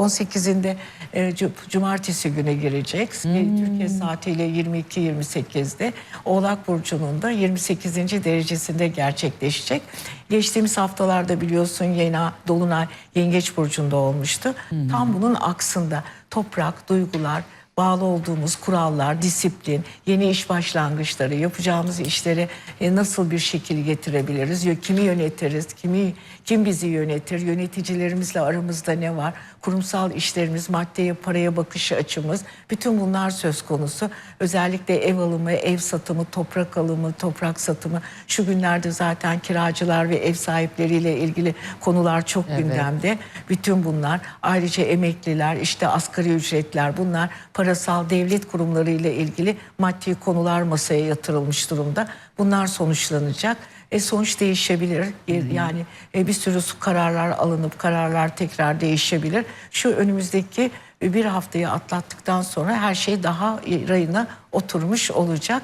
18'inde e, cu- cumartesi güne girecek. E, Türkiye saatiyle 22-28'de Oğlak Burcu'nun da 28. derecesinde gerçekleşecek. Geçtiğimiz haftalarda biliyorsun yeni Dolunay Yengeç Burcu'nda olmuştu. Tam bunun aksında toprak, duygular, bağlı olduğumuz kurallar, disiplin, yeni iş başlangıçları, yapacağımız işlere nasıl bir şekil getirebiliriz? Kimi yönetiriz? Kimi kim bizi yönetir? Yöneticilerimizle aramızda ne var? Kurumsal işlerimiz, maddeye, paraya bakış açımız, bütün bunlar söz konusu. Özellikle ev alımı, ev satımı, toprak alımı, toprak satımı. Şu günlerde zaten kiracılar ve ev sahipleriyle ilgili konular çok gündemde. Bütün bunlar ayrıca emekliler, işte asgari ücretler bunlar parasal devlet kurumları ile ilgili maddi konular masaya yatırılmış durumda. Bunlar sonuçlanacak. E sonuç değişebilir. E, Yani e, bir sürü kararlar alınıp kararlar tekrar değişebilir. Şu önümüzdeki bir haftayı atlattıktan sonra her şey daha rayına oturmuş olacak.